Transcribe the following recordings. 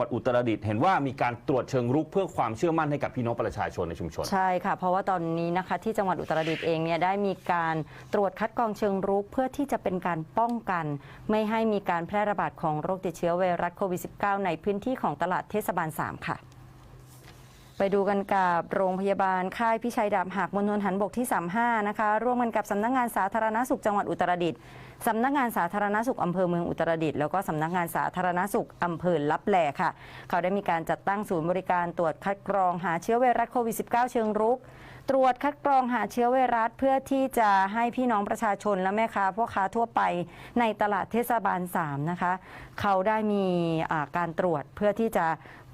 หวัดอุตรดิตถ์เห็นว่ามีการตรวจเชิงรุกเพื่อความเชื่อมั่นให้กับพี่น้องประชาชนในชุมชน ใช่ค่ะ เพราะว่าตอนนี้นะคะที่จังหวัดอุตรดิตถ์เองเนี่ยได้มีการตรวจคัดกรองเชิงรุกเพื่อที่จะเป็นการป้องกัน ไม่ให้มีการแพร่ระบาดของโรคติดเชื้อไวรัสโควิด -19 ในพื้นที่ของตลาดเทศบาล 3 ค่ะ ไปดูกันกับโรงพยาบาลค่ายพิชัยดาบหักมณฑลหันบกที่ 35 นะคะ ร่วมกันกับสำนักงานสาธารณสุขจังหวัดอุตรดิตถ์สำนักงานสาธารณสุขอำเภอเมืองอุตรดิตถ์แล้วก็สำนักงานสาธารณสุขอำเภอลับแหล่ค่ะ เขาได้มีการจัดตั้งศูนย์บริการตรวจคัดกรองหาเชื้อไวรัสโควิด -19 เชิงรุก ตรวจคัดกรองหาเชื้อไวรัส เพื่อที่จะให้พี่น้องประชาชนและแม่ค้าพ่อค้าทั่วไปในตลาดเทศบาล 3 นะคะ เขาได้มีการตรวจเพื่อที่จะ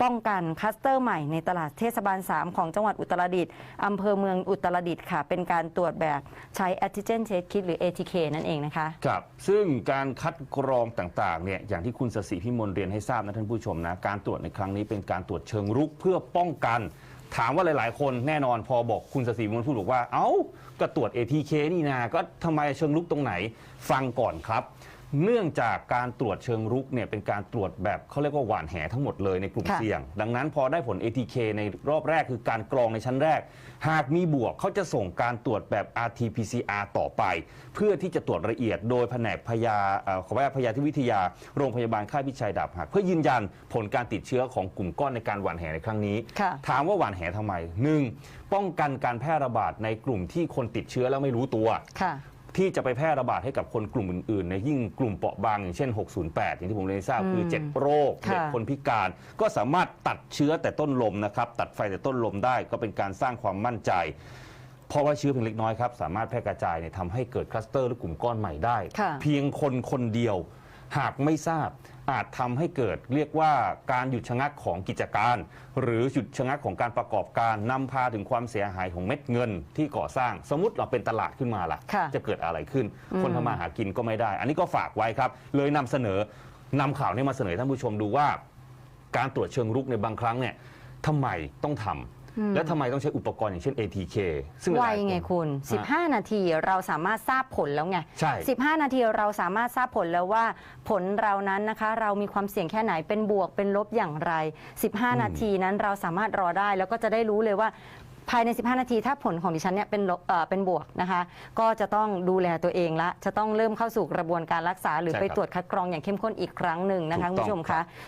ป้องกันคัสเตอร์ใหม่ในตลาดเทศบาล 3 ของจังหวัดอุตรดิตถ์อำเภอเมืองอุตรดิตถ์ค่ะ เป็นการตรวจแบบใช้แอนติเจนเ t คิดหรือ ATK นั่นเองนะคะ ครับ ซึ่งการคัดกรองต่างๆเนี่ยอย่างที่คุณสศิพิมลเรียนให้ทราบนะท่านผู้ชมนะ การตรวจในครั้งนี้เป็นการตรวจเชิงรุกเพื่อป้องกัน ถามว่าหลาย ๆ คนแน่นอนพอบอกคุณสศิมลพูดบอกว่า เอ้าก็ตรวจ ATK นี่นา ก็ทำไมเชิงลุกตรงไหนฟังก่อนครับ เนื่องจากการตรวจเชิงรุกเนี่ยเป็นการตรวจแบบเขาเรียกว่าหวานแหทั้งหมดเลยในกลุ่มค่ะ เสี่ยง ดังนั้นพอได้ผล ATK ในรอบแรกคือการกรองในชั้นแรก หากมีบวกเขาจะส่งการตรวจแบบ RT-PCR ต่อไป เพื่อที่จะตรวจละเอียดโดยแผนกพยาเอ่อขอว่าพยาธิวิทยาโรงพยาบาลค่ายพิชัยดาบหักเพื่อยืนยันผลการติดเชื้อของกลุ่มก้อนในการหว่านแหในครั้งนี้ ค่ะ ถามว่าหว่านแหทำไมหนึ่งป้องกันการแพร่ระบาดในกลุ่มที่คนติดเชื้อแล้วไม่รู้ตัว ค่ะ ที่จะไปแพร่ระบาดให้กับคนกลุ่มอื่นๆในยิ่งกลุ่มเปราะบางอย่างเช่น 608 อย่างที่ผมเรียนให้ทราบคืออืม7โรคค่ะเด็กคนพิการ ก็สามารถตัดเชื้อแต่ต้นลมนะครับตัดไฟแต่ต้นลมได้ก็เป็นการสร้างความมั่นใจเพราะว่าเชื้อเพียงเล็กน้อยครับ สามารถแพร่กระจายเนี่ยทำให้เกิดคลัสเตอร์หรือกลุ่มก้อนใหม่ได้ค่ะเพียงคนคนเดียว หากไม่ทราบอาจทำให้เกิดเรียกว่าการหยุดชะงักของกิจการ หรือหยุดชะงักของการประกอบการนำพาถึงความเสียหายของเม็ดเงินที่ก่อสร้าง สมมติเราเป็นตลาดขึ้นมาล่ะค่ะจะเกิดอะไรขึ้น คนอืมทำมาหากินก็ไม่ได้ อันนี้ก็ฝากไว้ครับ เลยนำเสนอนำข่าวนี้มาเสนอให้ท่านผู้ชมดูว่า การตรวจเชิงรุกในบางครั้งเนี่ยทำไมต้องทำ และทำไมต้องใช้อุปกรณ์อย่างเช่น ATK ซึ่งหไวลายๆนไงคุณ 15 นาทีเราสามารถทราบผลแล้วไง ใช่15 นาทีเราสามารถทราบผลแล้วว่า ผลเรานั้นนะคะ เรามีความเสี่ยงแค่ไหนเป็นบวกเป็นลบอย่างไร 15 นาทีนั้นเราสามารถรอได้ แล้วก็จะได้รู้เลยว่า ภายใน 15 นาที ถ้าผลของดิฉันเนี่ยเป็นลบเอ่อเป็นบวกนะคะ ก็จะต้องดูแลตัวเองละ จะต้องเริ่มเข้าสู่กระบวนการรักษาหรือใช่ไปครับตรวจคัดกรองอย่างเข้มข้นอีกครั้งหนึ่งนะคะถูคุณกต้อง ผู้ชมครัคะบ